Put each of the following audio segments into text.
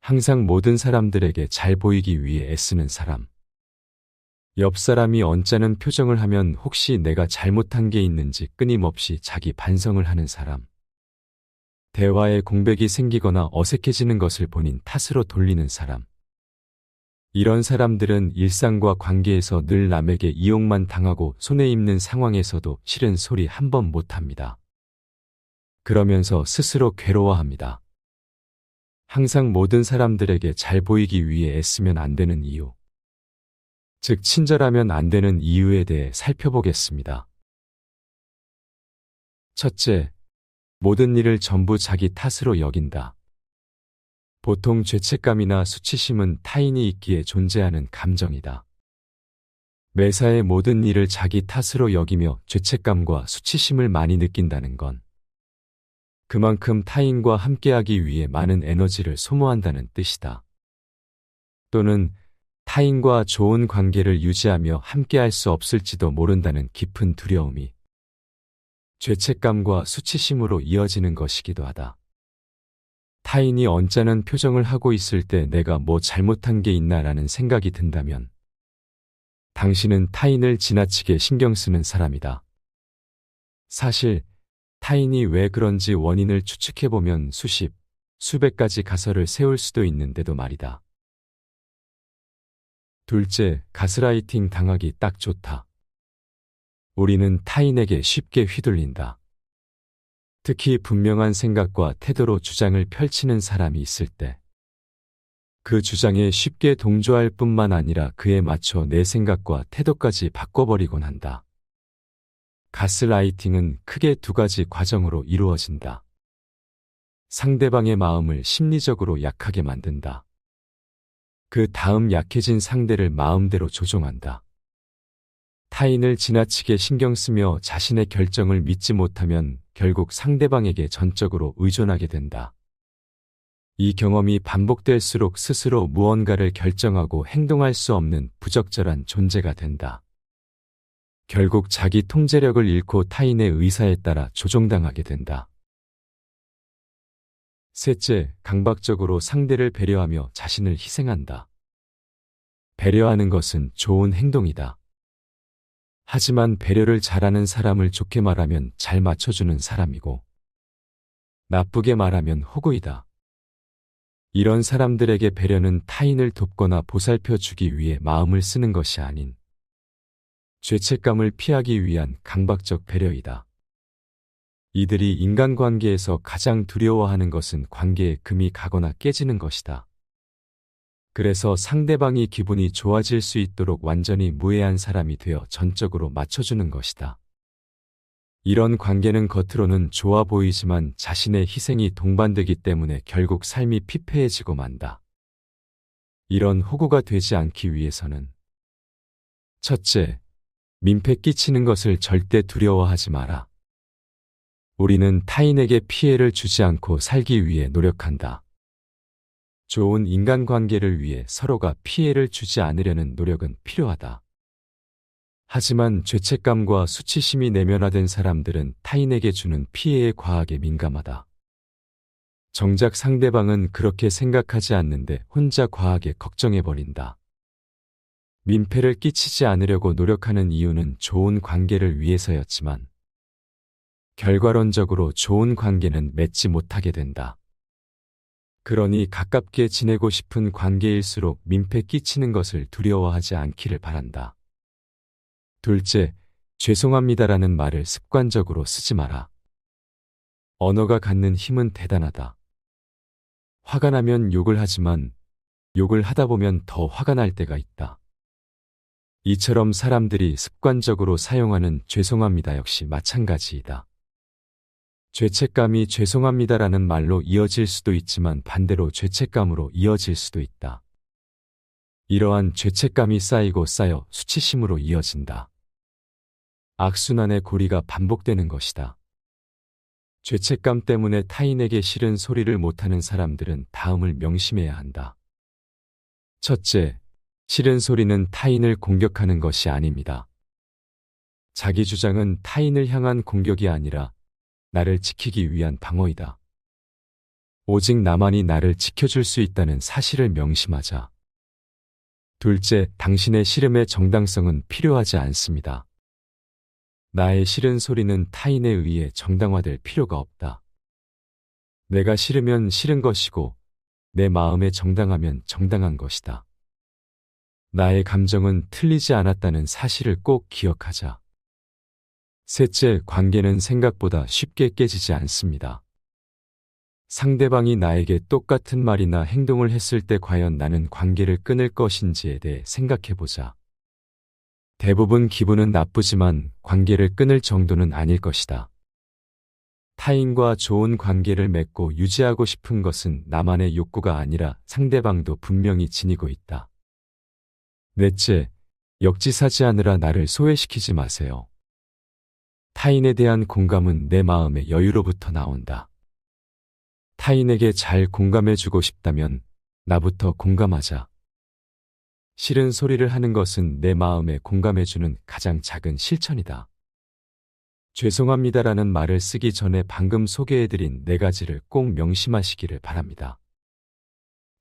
항상 모든 사람들에게 잘 보이기 위해 애쓰는 사람. 옆 사람이 언짢은 표정을 하면 혹시 내가 잘못한 게 있는지 끊임없이 자기 반성을 하는 사람. 대화에 공백이 생기거나 어색해지는 것을 본인 탓으로 돌리는 사람. 이런 사람들은 일상과 관계에서 늘 남에게 이용만 당하고 손해 입는 상황에서도 싫은 소리 한 번 못합니다. 그러면서 스스로 괴로워합니다. 항상 모든 사람들에게 잘 보이기 위해 애쓰면 안 되는 이유. 즉, 친절하면 안 되는 이유에 대해 살펴보겠습니다. 첫째, 모든 일을 전부 자기 탓으로 여긴다. 보통 죄책감이나 수치심은 타인이 있기에 존재하는 감정이다. 매사에 모든 일을 자기 탓으로 여기며 죄책감과 수치심을 많이 느낀다는 건 그만큼 타인과 함께하기 위해 많은 에너지를 소모한다는 뜻이다. 또는 타인과 좋은 관계를 유지하며 함께할 수 없을지도 모른다는 깊은 두려움이 죄책감과 수치심으로 이어지는 것이기도 하다. 타인이 언짢은 표정을 하고 있을 때 내가 뭐 잘못한 게 있나라는 생각이 든다면 당신은 타인을 지나치게 신경 쓰는 사람이다. 사실 타인이 왜 그런지 원인을 추측해보면 수십, 수백 가지 가설을 세울 수도 있는데도 말이다. 둘째, 가스라이팅 당하기 딱 좋다. 우리는 타인에게 쉽게 휘둘린다. 특히 분명한 생각과 태도로 주장을 펼치는 사람이 있을 때, 그 주장에 쉽게 동조할 뿐만 아니라 그에 맞춰 내 생각과 태도까지 바꿔버리곤 한다. 가스라이팅은 크게 두 가지 과정으로 이루어진다. 상대방의 마음을 심리적으로 약하게 만든다. 그 다음 약해진 상대를 마음대로 조종한다. 타인을 지나치게 신경 쓰며 자신의 결정을 믿지 못하면 결국 상대방에게 전적으로 의존하게 된다. 이 경험이 반복될수록 스스로 무언가를 결정하고 행동할 수 없는 부적절한 존재가 된다. 결국 자기 통제력을 잃고 타인의 의사에 따라 조종당하게 된다. 셋째, 강박적으로 상대를 배려하며 자신을 희생한다. 배려하는 것은 좋은 행동이다. 하지만 배려를 잘하는 사람을 좋게 말하면 잘 맞춰주는 사람이고, 나쁘게 말하면 호구이다. 이런 사람들에게 배려는 타인을 돕거나 보살펴 주기 위해 마음을 쓰는 것이 아닌, 죄책감을 피하기 위한 강박적 배려이다. 이들이 인간관계에서 가장 두려워하는 것은 관계에 금이 가거나 깨지는 것이다. 그래서 상대방이 기분이 좋아질 수 있도록 완전히 무해한 사람이 되어 전적으로 맞춰주는 것이다. 이런 관계는 겉으로는 좋아 보이지만 자신의 희생이 동반되기 때문에 결국 삶이 피폐해지고 만다. 이런 호구가 되지 않기 위해서는 첫째, 민폐 끼치는 것을 절대 두려워하지 마라. 우리는 타인에게 피해를 주지 않고 살기 위해 노력한다. 좋은 인간관계를 위해 서로가 피해를 주지 않으려는 노력은 필요하다. 하지만 죄책감과 수치심이 내면화된 사람들은 타인에게 주는 피해에 과하게 민감하다. 정작 상대방은 그렇게 생각하지 않는데 혼자 과하게 걱정해버린다. 민폐를 끼치지 않으려고 노력하는 이유는 좋은 관계를 위해서였지만 결과론적으로 좋은 관계는 맺지 못하게 된다. 그러니 가깝게 지내고 싶은 관계일수록 민폐 끼치는 것을 두려워하지 않기를 바란다. 둘째, 죄송합니다라는 말을 습관적으로 쓰지 마라. 언어가 갖는 힘은 대단하다. 화가 나면 욕을 하지만 욕을 하다 보면 더 화가 날 때가 있다. 이처럼 사람들이 습관적으로 사용하는 죄송합니다 역시 마찬가지이다. 죄책감이 죄송합니다라는 말로 이어질 수도 있지만 반대로 죄책감으로 이어질 수도 있다. 이러한 죄책감이 쌓이고 쌓여 수치심으로 이어진다. 악순환의 고리가 반복되는 것이다. 죄책감 때문에 타인에게 싫은 소리를 못하는 사람들은 다음을 명심해야 한다. 첫째, 싫은 소리는 타인을 공격하는 것이 아닙니다. 자기 주장은 타인을 향한 공격이 아니라 나를 지키기 위한 방어이다. 오직 나만이 나를 지켜줄 수 있다는 사실을 명심하자. 둘째, 당신의 씨름의 정당성은 필요하지 않습니다. 나의 싫은 소리는 타인에 의해 정당화될 필요가 없다. 내가 싫으면 싫은 것이고, 내 마음에 정당하면 정당한 것이다. 나의 감정은 틀리지 않았다는 사실을 꼭 기억하자. 셋째, 관계는 생각보다 쉽게 깨지지 않습니다. 상대방이 나에게 똑같은 말이나 행동을 했을 때 과연 나는 관계를 끊을 것인지에 대해 생각해 보자. 대부분 기분은 나쁘지만 관계를 끊을 정도는 아닐 것이다. 타인과 좋은 관계를 맺고 유지하고 싶은 것은 나만의 욕구가 아니라 상대방도 분명히 지니고 있다. 넷째, 역지사지 하느라 나를 소외시키지 마세요. 타인에 대한 공감은 내 마음의 여유로부터 나온다. 타인에게 잘 공감해주고 싶다면 나부터 공감하자. 싫은 소리를 하는 것은 내 마음에 공감해주는 가장 작은 실천이다. 죄송합니다라는 말을 쓰기 전에 방금 소개해드린 네 가지를 꼭 명심하시기를 바랍니다.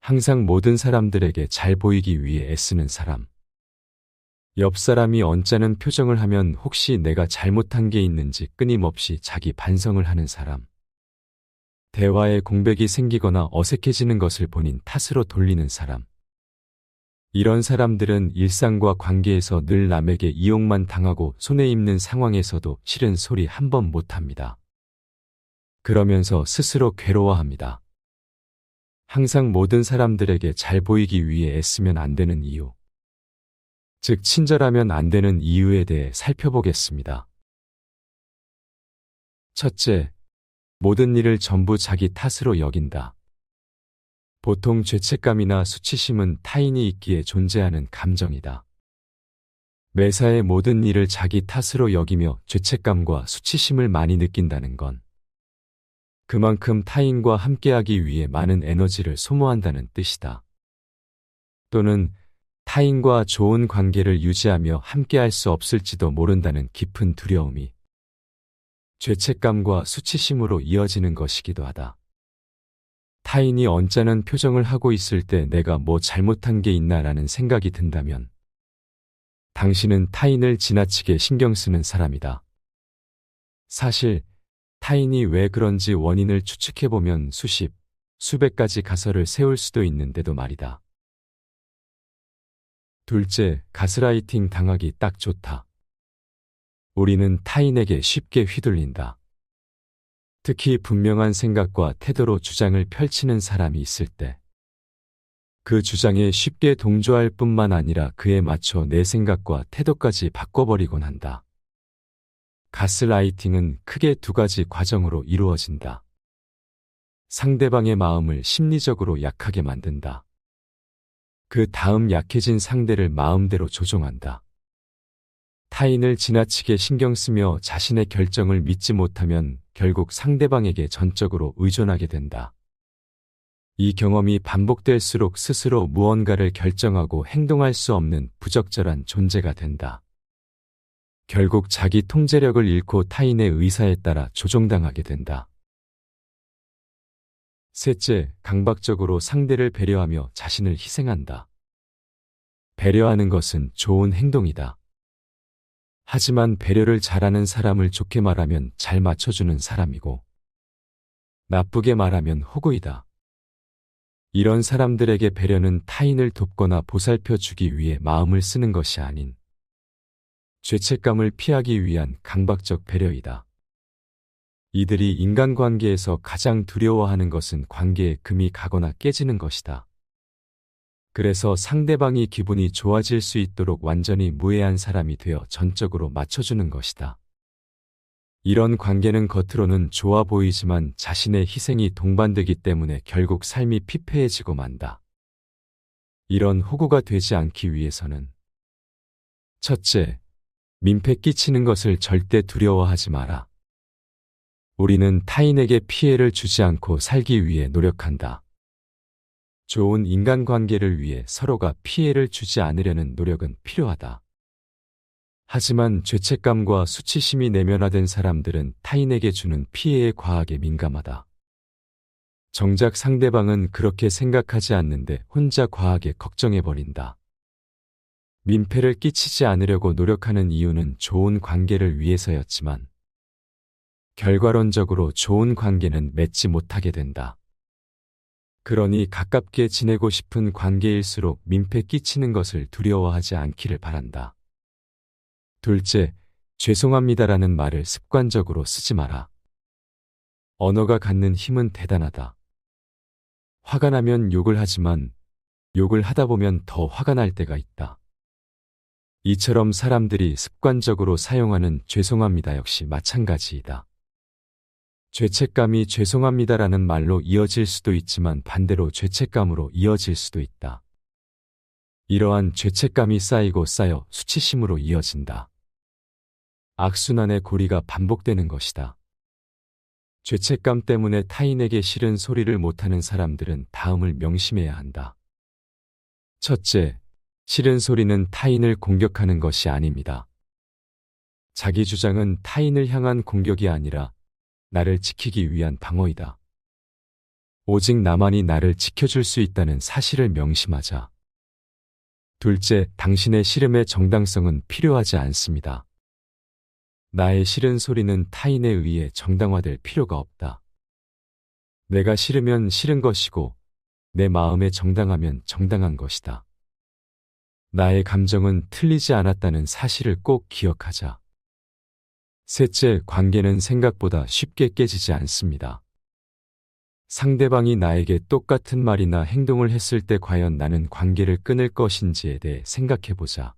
항상 모든 사람들에게 잘 보이기 위해 애쓰는 사람. 옆 사람이 언짢은 표정을 하면 혹시 내가 잘못한 게 있는지 끊임없이 자기 반성을 하는 사람. 대화에 공백이 생기거나 어색해지는 것을 본인 탓으로 돌리는 사람. 이런 사람들은 일상과 관계에서 늘 남에게 이용만 당하고 손해 입는 상황에서도 싫은 소리 한 번 못합니다. 그러면서 스스로 괴로워합니다. 항상 모든 사람들에게 잘 보이기 위해 애쓰면 안 되는 이유. 즉, 친절하면 안 되는 이유에 대해 살펴보겠습니다. 첫째, 모든 일을 전부 자기 탓으로 여긴다. 보통 죄책감이나 수치심은 타인이 있기에 존재하는 감정이다. 매사에 모든 일을 자기 탓으로 여기며 죄책감과 수치심을 많이 느낀다는 건 그만큼 타인과 함께하기 위해 많은 에너지를 소모한다는 뜻이다. 또는 타인과 좋은 관계를 유지하며 함께할 수 없을지도 모른다는 깊은 두려움이 죄책감과 수치심으로 이어지는 것이기도 하다. 타인이 언짢은 표정을 하고 있을 때 내가 뭐 잘못한 게 있나라는 생각이 든다면 당신은 타인을 지나치게 신경 쓰는 사람이다. 사실 타인이 왜 그런지 원인을 추측해보면 수십, 수백 가지 가설을 세울 수도 있는데도 말이다. 둘째, 가스라이팅 당하기 딱 좋다. 우리는 타인에게 쉽게 휘둘린다. 특히 분명한 생각과 태도로 주장을 펼치는 사람이 있을 때, 그 주장에 쉽게 동조할 뿐만 아니라 그에 맞춰 내 생각과 태도까지 바꿔버리곤 한다. 가스라이팅은 크게 두 가지 과정으로 이루어진다. 상대방의 마음을 심리적으로 약하게 만든다. 그 다음 약해진 상대를 마음대로 조종한다. 타인을 지나치게 신경 쓰며 자신의 결정을 믿지 못하면 결국 상대방에게 전적으로 의존하게 된다. 이 경험이 반복될수록 스스로 무언가를 결정하고 행동할 수 없는 부적절한 존재가 된다. 결국 자기 통제력을 잃고 타인의 의사에 따라 조종당하게 된다. 셋째, 강박적으로 상대를 배려하며 자신을 희생한다. 배려하는 것은 좋은 행동이다. 하지만 배려를 잘하는 사람을 좋게 말하면 잘 맞춰주는 사람이고, 나쁘게 말하면 호구이다. 이런 사람들에게 배려는 타인을 돕거나 보살펴 주기 위해 마음을 쓰는 것이 아닌, 죄책감을 피하기 위한 강박적 배려이다. 이들이 인간관계에서 가장 두려워하는 것은 관계에 금이 가거나 깨지는 것이다. 그래서 상대방이 기분이 좋아질 수 있도록 완전히 무해한 사람이 되어 전적으로 맞춰주는 것이다. 이런 관계는 겉으로는 좋아 보이지만 자신의 희생이 동반되기 때문에 결국 삶이 피폐해지고 만다. 이런 호구가 되지 않기 위해서는 첫째, 민폐 끼치는 것을 절대 두려워하지 마라. 우리는 타인에게 피해를 주지 않고 살기 위해 노력한다. 좋은 인간관계를 위해 서로가 피해를 주지 않으려는 노력은 필요하다. 하지만 죄책감과 수치심이 내면화된 사람들은 타인에게 주는 피해에 과하게 민감하다. 정작 상대방은 그렇게 생각하지 않는데 혼자 과하게 걱정해버린다. 민폐를 끼치지 않으려고 노력하는 이유는 좋은 관계를 위해서였지만, 결과론적으로 좋은 관계는 맺지 못하게 된다. 그러니 가깝게 지내고 싶은 관계일수록 민폐 끼치는 것을 두려워하지 않기를 바란다. 둘째, 죄송합니다라는 말을 습관적으로 쓰지 마라. 언어가 갖는 힘은 대단하다. 화가 나면 욕을 하지만 욕을 하다 보면 더 화가 날 때가 있다. 이처럼 사람들이 습관적으로 사용하는 죄송합니다 역시 마찬가지이다. 죄책감이 죄송합니다라는 말로 이어질 수도 있지만 반대로 죄책감으로 이어질 수도 있다. 이러한 죄책감이 쌓이고 쌓여 수치심으로 이어진다. 악순환의 고리가 반복되는 것이다. 죄책감 때문에 타인에게 싫은 소리를 못하는 사람들은 다음을 명심해야 한다. 첫째, 싫은 소리는 타인을 공격하는 것이 아닙니다. 자기 주장은 타인을 향한 공격이 아니라 나를 지키기 위한 방어이다. 오직 나만이 나를 지켜줄 수 있다는 사실을 명심하자. 둘째, 당신의 씨름의 정당성은 필요하지 않습니다. 나의 싫은 소리는 타인에 의해 정당화될 필요가 없다. 내가 싫으면 싫은 것이고, 내 마음에 정당하면 정당한 것이다. 나의 감정은 틀리지 않았다는 사실을 꼭 기억하자. 셋째, 관계는 생각보다 쉽게 깨지지 않습니다. 상대방이 나에게 똑같은 말이나 행동을 했을 때 과연 나는 관계를 끊을 것인지에 대해 생각해 보자.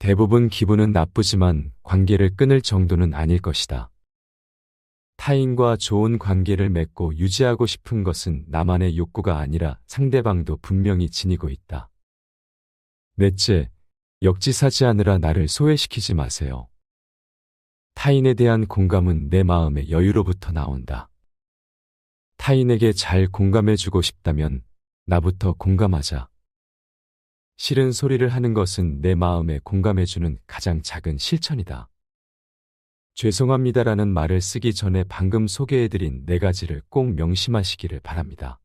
대부분 기분은 나쁘지만 관계를 끊을 정도는 아닐 것이다. 타인과 좋은 관계를 맺고 유지하고 싶은 것은 나만의 욕구가 아니라 상대방도 분명히 지니고 있다. 넷째, 역지사지 하느라 나를 소외시키지 마세요. 타인에 대한 공감은 내 마음의 여유로부터 나온다. 타인에게 잘 공감해주고 싶다면 나부터 공감하자. 싫은 소리를 하는 것은 내 마음에 공감해주는 가장 작은 실천이다. 죄송합니다라는 말을 쓰기 전에 방금 소개해드린 네 가지를 꼭 명심하시기를 바랍니다.